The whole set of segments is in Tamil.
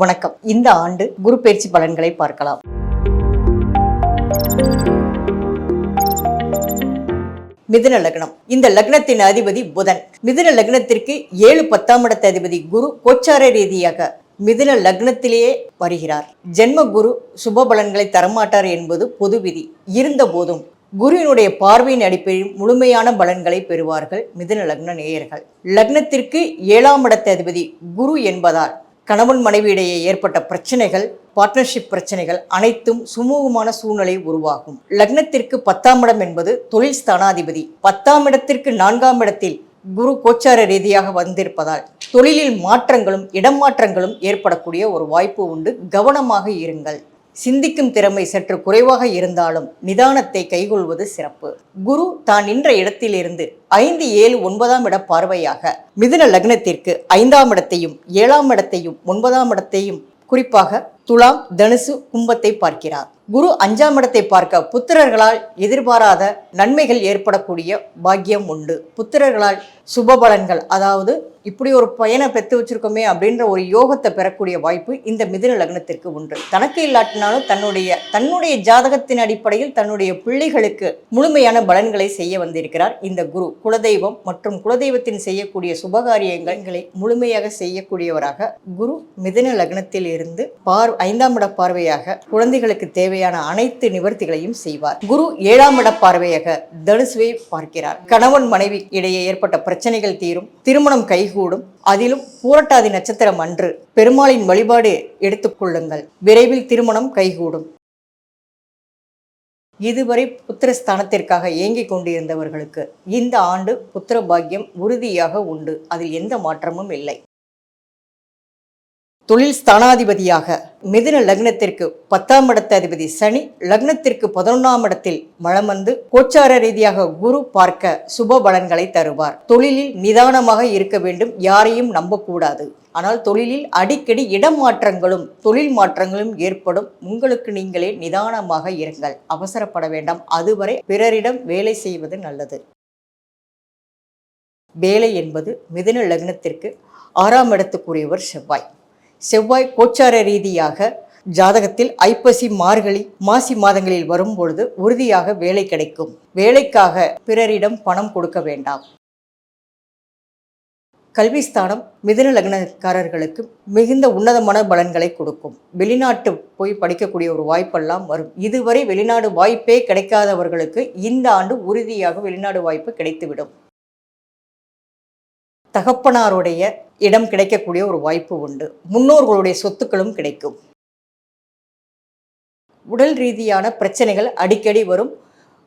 வணக்கம். இந்த ஆண்டு குரு பயிற்சி பலன்களை பார்க்கலாம். மிதுன லக்னம். இந்த லக்னத்தின் அதிபதி புதன். மிதுன லக்னத்திற்கு ஏழு பத்தாம் இடத்த அதிபதி குரு கோச்சார ரீதியாக மிதுன லக்னத்திலேயே வருகிறார். ஜென்ம குரு சுப பலன்களை தரமாட்டார் என்பது பொது விதி. இருந்த போதும் குருவினுடைய பார்வையின் அடிப்படையில் முழுமையான பலன்களை பெறுவார்கள் மிதுன லக்ன நேயர்கள். லக்னத்திற்கு ஏழாம் இடத்த அதிபதி குரு என்பதால் கணவன் மனைவியிடையே ஏற்பட்ட பிரச்சனைகள் பார்ட்னர்ஷிப் பிரச்சனைகள் அனைத்தும் சுமூகமான சூழ்நிலை உருவாகும். லக்னத்திற்கு பத்தாம் இடம் என்பது தொழில் ஸ்தானாதிபதி. பத்தாம் இடத்திற்கு நான்காம் இடத்தில் குரு கோச்சார ரீதியாக வந்திருப்பதால் தொழிலில் மாற்றங்களும் இடம் மாற்றங்களும் ஏற்படக்கூடிய ஒரு வாய்ப்பு உண்டு. கவனமாக இருங்கள். சிந்திக்கும் திறமை சற்று குறைவாக இருந்தாலும் நிதானத்தை கைகொள்வது சிறப்பு. குரு தான் நின்ற இடத்திலிருந்து ஐந்து ஏழு ஒன்பதாம் இட பார்வையாக மிதுன லக்னத்திற்கு ஐந்தாம் இடத்தையும் ஏழாம் இடத்தையும் ஒன்பதாம் இடத்தையும் குறிப்பாக துலாம் தனுசு கும்பத்தை பார்க்கிறார். குரு அஞ்சாம் இடத்தை பார்க்க புத்திரர்களால் எதிர்பாராத நன்மைகள் ஏற்படக்கூடிய பாக்கியம் உண்டு. புத்திரர்களால் சுப பலன்கள் அதாவது இப்படி ஒரு பயனை பெற்று வச்சிருக்கோமே அப்படின்ற ஒரு யோகத்தை பெறக்கூடிய வாய்ப்பு இந்த மிதுன லக்னத்திற்கு உண்டு. தனக்கு இல்லாட்டினாலும் தன்னுடைய தன்னுடைய ஜாதகத்தின் அடிப்படையில் தன்னுடைய பிள்ளைகளுக்கு முழுமையான பலன்களை செய்ய வந்திருக்கிறார் இந்த குரு. குலதெய்வம் மற்றும் குலதெய்வத்தின் செய்யக்கூடிய சுபகாரியங்களை முழுமையாக செய்யக்கூடியவராக குரு மிதுன லக்னத்தில் இருந்து பார் ஐந்தாம் இட பார்வையாக குழந்தைகளுக்கு தேவை தேவையான அனைத்து நிவர்த்திகளையும் செய்வார். குரு ஏழாம் இட பார்வையாக தனுசுவை பார்க்கிறார். கணவன் மனைவி இடையே ஏற்பட்ட பிரச்சனைகள் தீரும் திருமணம் கைகூடும் அதிலும் பூரட்டாதி நட்சத்திரம் அன்று பெருமாளின் வழிபாடு எடுத்துக்கொள்ளுங்கள் விரைவில் திருமணம் கைகூடும். இதுவரை புத்திரஸ்தானத்திற்காக ஏங்கிக் கொண்டிருந்தவர்களுக்கு இந்த ஆண்டு புத்திர பாக்கியம் உறுதியாக உண்டு. அதில் எந்த மாற்றமும் இல்லை. தொழில் ஸ்தானாதிபதியாக மிதுன லக்னத்திற்கு பத்தாம் இடத்த அதிபதி சனி லக்னத்திற்கு பதினொன்றாம் இடத்தில் மலம் வந்து கோச்சார ரீதியாக குரு பார்க்க சுப பலன்களை தருவார். தொழிலில் நிதானமாக இருக்க வேண்டும் யாரையும் நம்பக்கூடாது. ஆனால் தொழிலில் அடிக்கடி இடம் மாற்றங்களும் தொழில் மாற்றங்களும் ஏற்படும். உங்களுக்கு நீங்களே நிதானமாக இருங்கள். அவசரப்பட வேண்டாம். அதுவரை பிறரிடம் வேலை செய்வது நல்லது. வேலை என்பது மிதுன லக்னத்திற்கு ஆறாம் இடத்துக்குரியவர் செவ்வாய். செவ்வாய் கோச்சார ரீதியாக ஜாதகத்தில் ஐப்பசி மார்கழி மாசி மாதங்களில் வரும்பொழுது உறுதியாக வேலை கிடைக்கும். வேலைக்காக பிறரிடம் பணம் கொடுக்க வேண்டாம். கல்விஸ்தானம் மிதுன லக்னக்காரர்களுக்கு மிகுந்த உன்னதமான பலன்களை கொடுக்கும். வெளிநாட்டு போய் படிக்கக்கூடிய ஒரு வாய்ப்பெல்லாம் வரும். இதுவரை வெளிநாடு வாய்ப்பே கிடைக்காதவர்களுக்கு இந்த ஆண்டு உறுதியாக வெளிநாடு வாய்ப்பு கிடைத்துவிடும். தகப்பனாருடைய இடம் கிடைக்கக்கூடிய ஒரு வாய்ப்பு உண்டு. முன்னோர்களுடைய சொத்துக்களும் கிடைக்கும். உடல் ரீதியான பிரச்சனைகள் அடிக்கடி வரும்.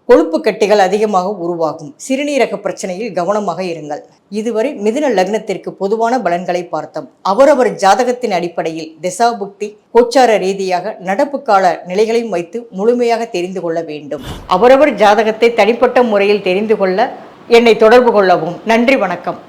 கொழுப்பு கட்டிகள் அதிகமாக உருவாகும். சிறுநீரக பிரச்சனையில் கவனமாக இருங்கள். இதுவரை மிதுன லக்னத்திற்கு பொதுவான பலன்களை பார்த்தோம். அவரவர் ஜாதகத்தின் அடிப்படையில் திசாபுக்தி கோச்சார ரீதியாக நடப்பு கால நிலைகளையும் வைத்து முழுமையாக தெரிந்து கொள்ள வேண்டும். அவரவர் ஜாதகத்தை தனிப்பட்ட முறையில் தெரிந்து கொள்ள என்னை தொடர்பு கொள்ளவும். நன்றி வணக்கம்.